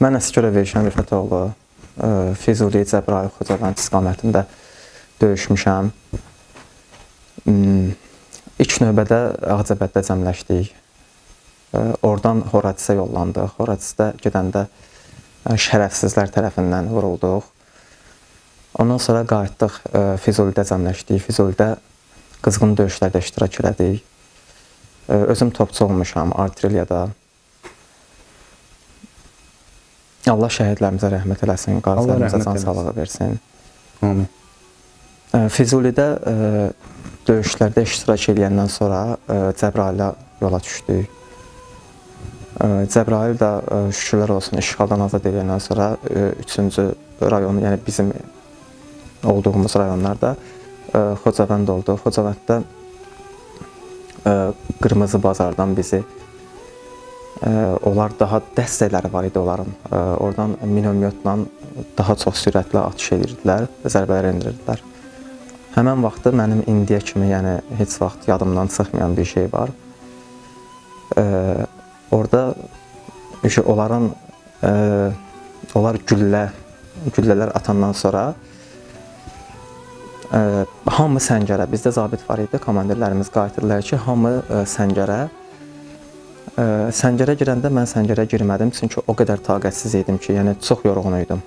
Mən Əsgərov Elşən Rifətoğlu, ə, Füzuli, Cəbrayıl, Xocavənd istiqamətində döyüşmüşəm. Hmm, İlk növbədə Ağcabəddə cəmləşdik. Ə, Oradan Horadisə yollandıq. Horadisdə gedəndə ə, şərəfsizlər tərəfindən vurulduq. Ondan sonra qayıtdıq, Füzulidə cəmləşdik. Füzulidə qızğın döyüşlərdə iştirak elədik. Özüm topçu olmuşam artilleriyada. Allah şəhidlərimizə rəhmət eləsin, qazilərimizə can sağlığı versin. Amin. Füzulidə döyüşlərdə iştirak edəndən sonra Cəbrailə yola düşdük. Cəbrail də şükürlər olsun işğaldan azad edəndən sonra 3-cü rayon, yəni bizim olduğumuz rayonlarda Xocavənd oldu. Xocavənddə Qırmızı bazardan bizi onlar daha dəstəkləri var idi onların. Ə, Oradan minomyotla daha çox sürətlə atış edirdilər, zərbələr endirirdilər. Həmən vaxtı mənim indiyə kimi, yəni heç vaxt yadımdan çıxmayan bir şey var. Ə, orada işte onların ə, onlar güllə güllələr atandan sonra ə, hamı səngərə, bizdə zabit var idi, komandirlərimiz qayıtırdılar ki, hamı ə, səngərə Səngərə girəndə mən səngərə girmədim çünki o qədər taqətsiz idim ki, yəni çox yorğun idim.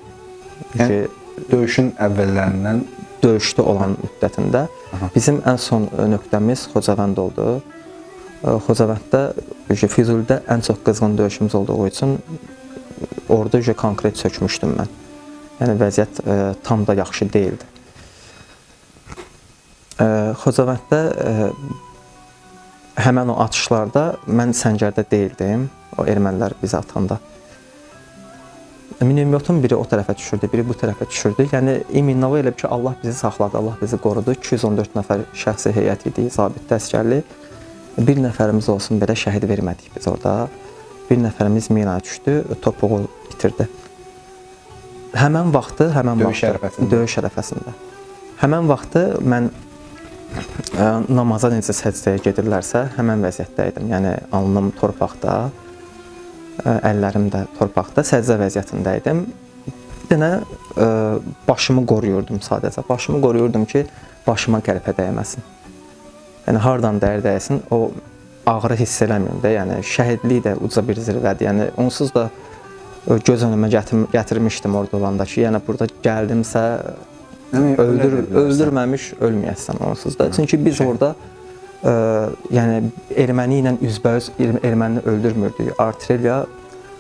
Yəni, Ki Döyüşün əvvəllərindən döyüşdə olan müddətində bizim ən son nöqtəmiz Xocavənd oldu. Xocavənddə Füzulidə ən çox qızğın döyüşümüz olduğu üçün orada konkret çökmüşdüm mən. Yəni vəziyyət ə, tam da yaxşı deyildi. Xocavənddə həmən o atışlarda mən səngərdə deyildim. O ermənilər bizi atanda. Minomyotun biri o tərəfə düşürdü, biri bu tərəfə düşürdü. Yəni iminava elə bil ki, Allah bizi saxladı, Allah bizi qorudu. 214 nəfər şəxsi heyət idi, zabit əsgərli. Bir nəfərimiz olsun belə şəhid vermədik biz orada. Bir nəfərimiz minaya düşdü, topuğu itirdi. Həmən vaxtı, həmən Döyüş vaxtı ərəfəsində. döyüş ərəfəsində. Həmən vaxtı mən namaza necə səcdəyə gedirlərsə, həmən vəziyyətdə idim. Yəni alnım torpaqda, əllərim də torpaqda, səcdə vəziyyətində idim. Dənə başımı qoruyurdum sadəcə. Başımı qoruyurdum ki, başıma qəlpə dəyməsin. Yəni hardan dəyər dəysin, o ağrı hiss eləmirəm də. Yəni şəhidlik də uca bir zirvədir. Yəni onsuz da göz önümə gətir gətirmişdim orada olanda ki, yəni burada gəldimsə Yəni, öldür öldürməmiş ölməyəsən onsuz da. Çünki biz orada ə, yəni erməni ilə üzbəüz er- ermənini öldürmürdük. Artilleriya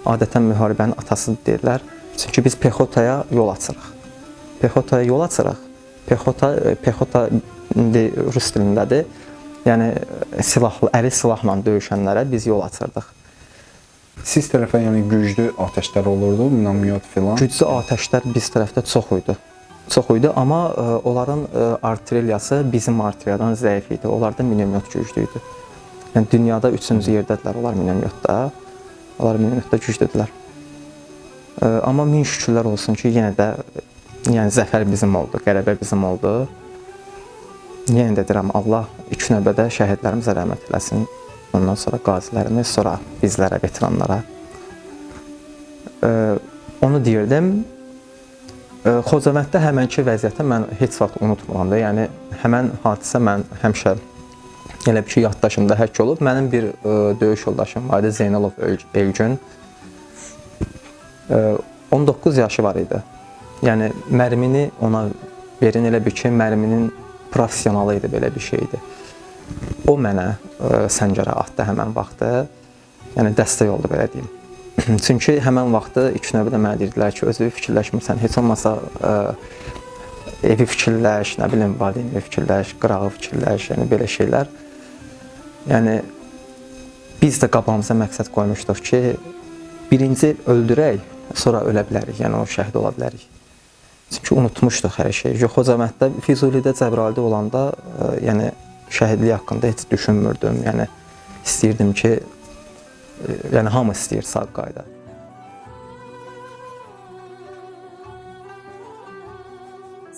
adətən müharibənin atasıdır deyirlər. Çünki biz pexotaya yol açırıq. Pexotaya yol açırıq. Pexota pexota indi rus dilindədir. Yəni silahlı, əli silahla döyüşənlərə biz yol açırdıq. Siz tərəfə yəni güclü atəşlər olurdu, minomyot filan. Güclü atəşlər biz tərəfdə çox idi. Çox idi, amma ə, onların ə, artilleriyası bizim artilleriyadan zəif idi. Onlarda minomyot güclü idi. Yəni dünyada 3-cü yerdədirlər onlar minomyotda. Onlar minomyotda güclüdülər. Ə, amma min şükürlər olsun ki, yenə də yəni zəfər bizim oldu, qələbə bizim oldu. Yenə də deyirəm Allah ilk növbədə şəhidlərimizə rəhmət eləsin. Ondan sonra qazilərimiz, sonra bizlərə, veteranlara. Onu deyirdim. Ə, Xocavənddə həmənki vəziyyəti mən heç vaxt unutmuram da. Yəni həmən hadisə mən həmişə elə bir ki, yaddaşımda həkk olub. Mənim bir ə, döyüş yoldaşım var idi, Zeynalov El- Elgün. Ə, 19 yaşı var idi. Yəni mərmini ona verin elə bir ki, mərminin professionalı idi belə bir şeydi. O mənə ə, səngərə atdı həmən vaxtı. Yəni dəstək oldu belə deyim. Çünki həmən vaxtı ilk növbədə mənə deyirdilər ki, özü fikirləşmirsən, heç olmasa ə, evi fikirləş, nə bilim, valideynini fikirləş, qırağı fikirləş, yəni belə şeylər. Yəni biz də qabağımıza məqsəd qoymuşduq ki, birinci öldürək, sonra ölə bilərik, yəni o şəhid ola bilərik. Çünki unutmuşduq hər şeyi. Xocavənddə, Füzulidə, Cəbrayılda olanda, ə, yəni şəhidlik haqqında heç düşünmürdüm. Yəni istəyirdim ki, ə, yəni hamı istəyir sağ qayda.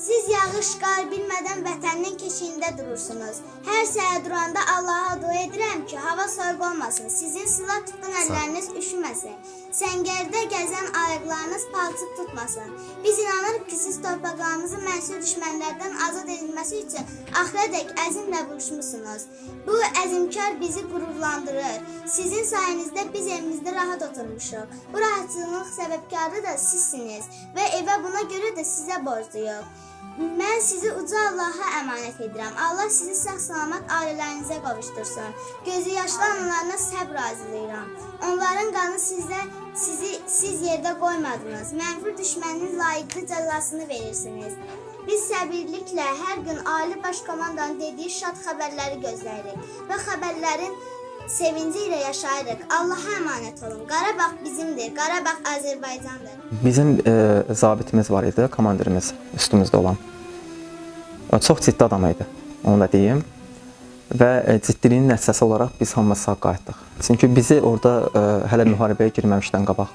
Siz yağış qar bilmədən vətənin keşiyində durursunuz. Hər səhər duranda Allaha dua edirəm ki, hava soyuq olmasın, sizin silah tutan əlləriniz üşüməsin. Səngərdə gəzən ayaqlarınız palçıq tutmasın. Biz inanırıq ki, siz torpaqlarımızın mənşur düşmənlərdən azad edilməsi üçün axıradək əzmlə vuruşmusunuz. Bu əzmkar bizi qürurlandırır. Sizin sayənizdə biz evimizdə rahat oturmuşuq. Bu rahatlığın səbəbkarı da sizsiniz və evə buna görə də sizə borcluyuq. Mən sizi uca Allaha əmanət edirəm. Allah sizi sağ-salamat ailələrinizə qovuşdursun. Gözü yaşlı analarına səbr arzulayıram. Onların qanı sizdə sizi siz yerdə qoymadınız. Mənfur düşmənin layiqli cəzasını verirsiniz. Biz səbirliklə hər gün Ali Baş Komandanın dediyi şad xəbərləri gözləyirik və xəbərlərin sevinci ilə yaşayırıq. Allaha əmanət olun. Qarabağ bizimdir. Qarabağ Azərbaycandır. Bizim e, zabitimiz var idi, komandirimiz üstümüzdə olan. Çox ciddi adam idi, onu da deyim. Və e, ciddiliyin nəticəsi olaraq biz hamımız sağ qayıtdıq. Çünki bizi orada e, hələ müharibəyə girməmişdən qabaq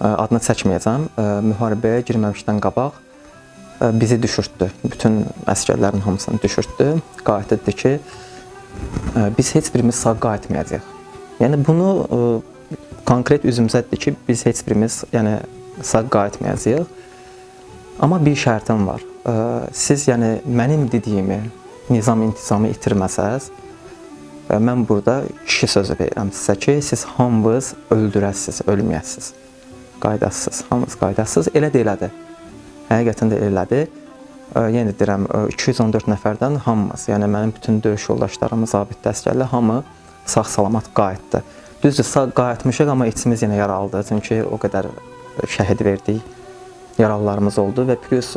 e, adını çəkməyəcəm. E, müharibəyə girməmişdən qabaq e, bizi düşürtdü. Bütün əsgərlərin hamısını düşürtdü. Qayıt etdi ki, biz heç birimiz sağ qayıtmayacağıq. Yəni bunu konkret üzümüzədir ki, biz heç birimiz yəni sağ qayıtmayacağıq. Amma bir şərtim var. Siz yəni mənim dediyimi nizam intizamı itirməsəz, mən burada kişi sözü verirəm sizə ki, siz hamınız öldürəsiz, ölməyəsiz. Qaydasız, hamınız qaydasız. Elə də elədi. Həqiqətən də elədi. Yenə deyirəm, e, 214 nəfərdən hamımız, yəni mənim bütün döyüş yoldaşlarımız, zabit əsgərlər hamı sağ-salamat qayıtdı. Düzdür, sağ qayıtmışıq, amma içimiz yenə yaralıdır. Çünki o qədər şəhid verdik. Yaralılarımız oldu və plus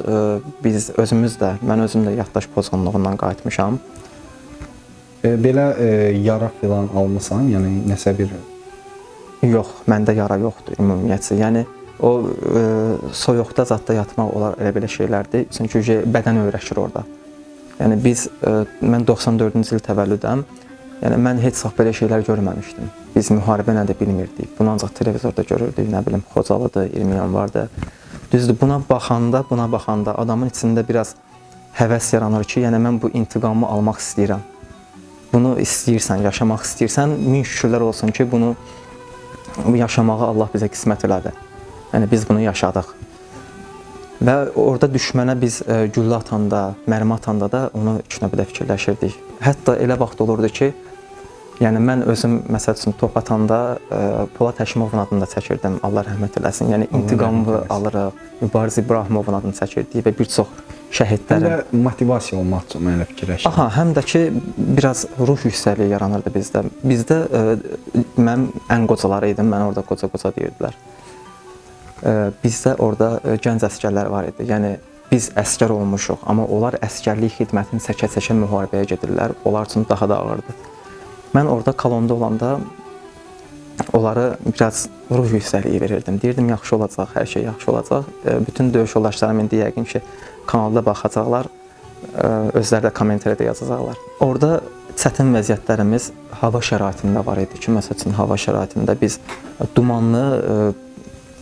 biz özümüz də, mən özüm də yaddaş pozğunluğundan qayıtmışam. E, belə e, yara filan almısan, yəni nəsə bir Yox, məndə yara yoxdur ümumiyyətcə. Yəni o e, soyuqda zətdə yatmaq olar elə belə şeylərdir. Çünki bədən öyrəşir orada. Yəni biz e, mən 94-cü il təvəllüdəm. Yəni mən heç vaxt belə şeylər görməmişdim. Biz müharibə nədir bilmirdik. Bunu ancaq televizorda görürdük, nə bilim Xocalıdır, 20 yanvardır. Düzdür, buna baxanda, buna baxanda adamın içində biraz həvəs yaranır ki, yəni mən bu intiqamı almaq istəyirəm. Bunu istəyirsən, yaşamaq istəyirsən, min şükürlər olsun ki, bunu bu yaşamağı Allah bizə qismət elədi. Yəni biz bunu yaşadıq. Və orada düşmənə biz e, güllə atanda, mərmi atanda da onu iki növbədə fikirləşirdik. Hətta elə vaxt olurdu ki, yəni mən özüm məsəl üçün top atanda e, Polad Həşimovun adını da çəkirdim. Allah rəhmət eləsin. Yəni Allah intiqamı rəhmət eləsin. alırıq. Mübariz İbrahimovun adını çəkirdik və bir çox həm şəhidlərin də motivasiya olmaq üçün mən elə fikirləşirəm. Aha, həm də ki biraz ruh yüksəkliyi yaranırdı bizdə. Bizdə ə, mən ən qocaları idim, mən orada qoca-qoca deyirdilər. Ə, bizdə orada ə, gənc əsgərlər var idi. Yəni biz əsgər olmuşuq, amma onlar əsgərlik xidmətini çəkə-çəkə müharibəyə gedirlər. Onlar üçün daha da ağırdı. Mən orada kolonda olanda onları biraz ruh yüksəkliyi verirdim. Deyirdim yaxşı olacaq, hər şey yaxşı olacaq. Ə, Bütün döyüş yoldaşlarım indi yəqin ki kanalda baxacaqlar ə, özləri də kommentariyada yazacaqlar. Orada çətin vəziyyətlərimiz hava şəraitində var idi ki, məsəl üçün hava şəraitində biz dumanlı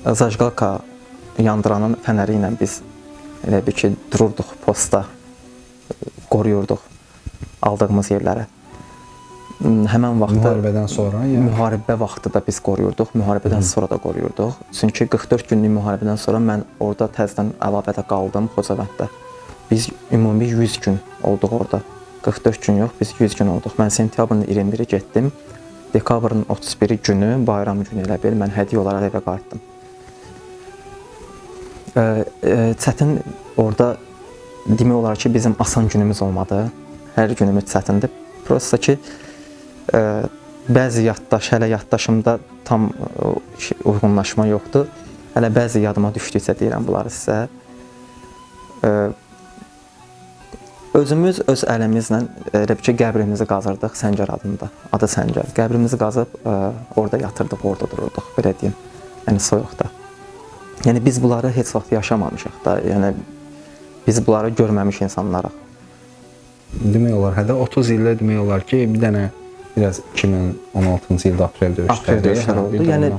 zajqalka yandıranın fənəri ilə biz elə bir ki dururduq posta, ə, qoruyurduq aldığımız yerləri. M, Həmin vaxtda Müharibədən sonra, yəni müharibə vaxtı da biz qoruyurduq, müharibədən sonra da qoruyurduq. Çünki 44 günlük müharibədən sonra mən orada təzədən əlavədə qaldım Xocavənddə. Biz ümumi 100 gün olduq orada. 44 gün yox, biz 100 gün olduq. Mən sentyabrın 21-i getdim. Dekabrın 31-i günü, bayram günü elə bil mən hədiyyə olaraq evə qayıtdım. Ə, çətin orada demək olar ki, bizim asan günümüz olmadı. Hər günümüz çətindir. Prosta ki, ə, bəzi yaddaş, hələ yaddaşımda tam şey, uyğunlaşma yoxdur. Hələ bəzi yadıma düşdükcə deyirəm bunları sizə. Özümüz öz əlimizlə elə bir ki, qəbrimizi qazırdıq Səngər adında. Adı Səngər. Qəbrimizi qazıb orada yatırdıq, orada dururduq, belə deyim. Yəni soyuqda. Yəni biz bunları heç vaxt yaşamamışıq da. Yəni biz bunları görməmiş insanlarıq. demək olar, hələ 30 ildə demək olar ki, bir dənə biraz 2016-cı ildə aprel döyüşləri. Aprel döyüşləri oldu. Yəni-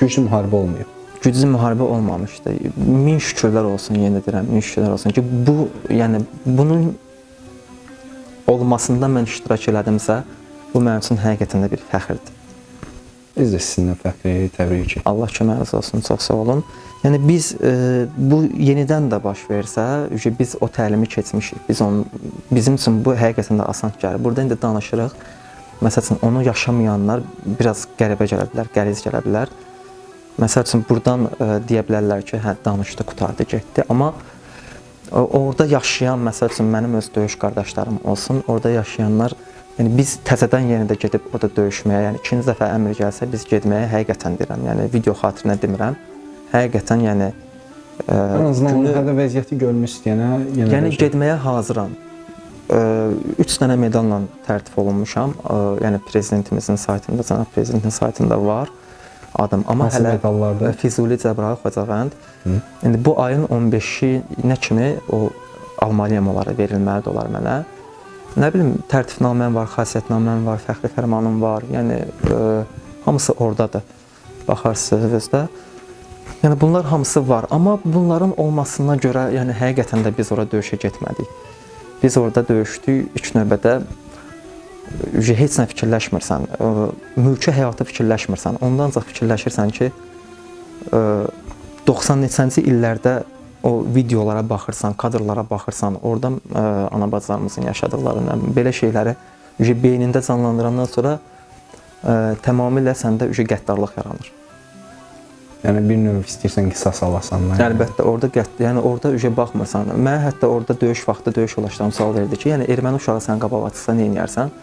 güclü müharibə olmayıb. Güclü müharibə olmamışdı. Min şükürlər olsun, yenə deyirəm, min şükürlər olsun ki, bu, yəni bunun olmasında mən iştirak elədimsə, bu mənim üçün həqiqətən də bir fəxrdir. Biz də sizinlə təbrik edirik. Allah köməyiniz olsun, çox sağ olun. Yəni biz e, bu yenidən də baş versə, ücə biz o təlimi keçmişik. Biz onu bizim üçün bu həqiqətən də asan gəlir. Burada indi danışırıq. Məsəl onu yaşamayanlar biraz qəribə gələ bilər, qəliz gələ bilər. Məsəl üçün burdan e, deyə bilərlər ki, hə danışdı, qutardı, getdi, amma o- orada yaşayan, məsəl üçün mənim öz döyüş qardaşlarım olsun, orada yaşayanlar yəni biz təzədən yenə də gedib orada döyüşməyə, yəni ikinci dəfə əmr gəlsə biz getməyə həqiqətən deyirəm. Yəni video xatirinə demirəm. Həqiqətən yəni e, Ən azından günü- hələ vəziyyəti görmək istəyənə yenə Yəni şey- getməyə hazıram. 3 dənə medalla tərtib olunmuşam. Ə, Yəni prezidentimizin saytında, cənab prezidentin saytında var adım. Amma Hansı hələ medallardır? Füzuli Cəbrayıl Xocavənd. İndi bu ayın 15-nə kimi o almalıyam onlara verilməlidir olar mənə. Nə bilim, tərtifnaməm var, xasiyyətnaməm var, fəxri fərmanım var. Yəni ə, hamısı ordadır. Baxarsınız özdə. Yəni bunlar hamısı var, amma bunların olmasına görə, yəni həqiqətən də biz ora döyüşə getmədik. Biz orada döyüşdük ilk növbədə ücə heç nə fikirləşmirsən, ə, mülki həyatı fikirləşmirsən. Ondan ancaq fikirləşirsən ki, ə, 90 neçənci illərdə o videolara baxırsan, kadrlara baxırsan, orada ə, ana bacılarımızın yaşadıklarını, belə şeyləri ücə beynində canlandırandan sonra ə, tamamilə səndə ücə qəddarlıq yaranır. Yəni bir növ istəyirsən qisas alasan. da. Əlbəttə orada qət, yəni orada ücə baxmırsan. Mən hətta orada döyüş vaxtı döyüş yoldaşlarım sual verdi ki, yəni erməni uşağı sən qabağa çıxsa nə edərsən?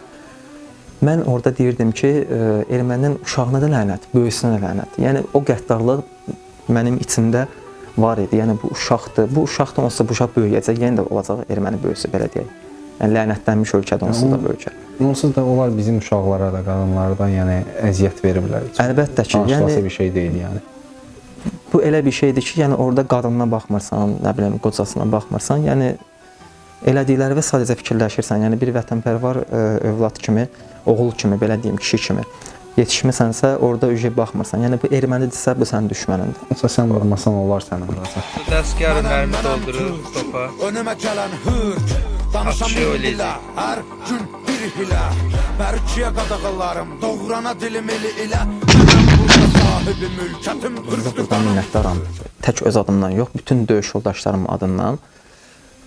Mən orada deyirdim ki, ə, erməninin uşağına da lənət, böyüsünə də lənət. Yəni o qəddarlıq mənim içimdə var idi. Yəni bu uşaqdır. Bu uşaq da olsa bu uşaq böyüyəcək, yenə də olacaq erməni böyüsü belə deyək. Yəni lənətlənmiş ölkədə onsuz da böyüyəcək. Onsuz da onlar bizim uşaqlara da, qadınlara da yəni əziyyət veriblər. Əlbəttə ki, yəni bir şey deyil yəni. bu elə bir şeydir ki, yəni orada qadınına baxmırsan, nə bilim, qocasına baxmırsan, yəni elədikləri və sadəcə fikirləşirsən. Yəni bir vətənpərvar ə, övlad kimi, oğul kimi, belə deyim, kişi kimi yetişmisənsə, orada ücə baxmırsan. Yəni bu ermənidirsə, bu sənin düşmənindir. Olsa sən vurmasan olar səni vuracaq. Dəstgahı mərmi doldurur topa. Önüme gelen hırç Danışam Akşıyor bir dile öyleydi. Her gün bir hile Mərkiyə qadağalarım Doğrana dilim eli ilə Burada buradan minnətdaram. Tək öz adımdan yox, bütün döyüş yoldaşlarım adından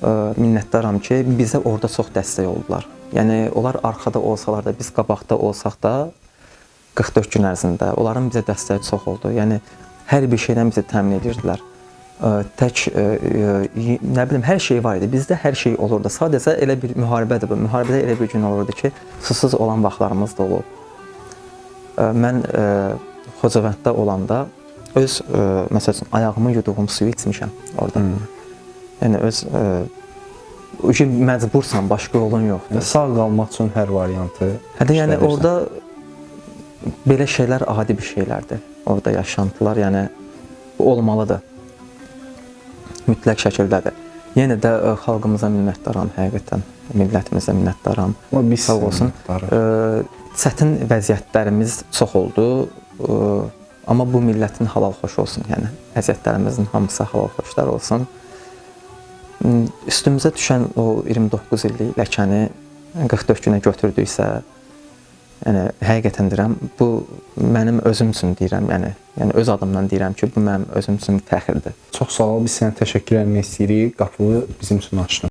ə, minnətdaram ki, bizə orada çox dəstək oldular. Yəni onlar arxada olsalar da, biz qabaqda olsaq da 44 gün ərzində onların bizə dəstəyi çox oldu. Yəni hər bir şeydən bizi təmin edirdilər. Tək nə bilim hər şey var idi. Bizdə hər şey olurdu. Sadəcə elə bir müharibədir bu. Müharibədə elə bir gün olurdu ki, susuz olan vaxtlarımız da olub. Mən Xocavənddə olanda öz məsəl üçün ayağımı yuduğum suyu içmişəm orada. Yəni öz ki məcbursan, başqa yolun yoxdur. Sağ qalmaq üçün hər variantı. Hətta yəni işlədirsən. orada belə şeylər adi bir şeylərdir. Orada yaşantılar, yəni olmalıdır. Mütləq şəkildədir. Yenə də ə, xalqımıza minnətdaram həqiqətən. Millətimizə minnətdaram. Amma biz sağ olsun. Ə, çətin vəziyyətlərimiz çox oldu. Ə, amma bu millətin halal xoş olsun. Yəni əziyyətlərimizin hamısı halal xoşlar olsun. Üstümüzə düşən o 29 illik ləkəni 44 günə götürdüksə, yəni həqiqətən deyirəm, bu mənim özüm üçün deyirəm, yəni yəni öz adımdan deyirəm ki, bu mənim özüm üçün fəxrdir. Çox sağ ol. Biz sənə təşəkkür etmək istəyirik. Qapını bizim üçün açdın.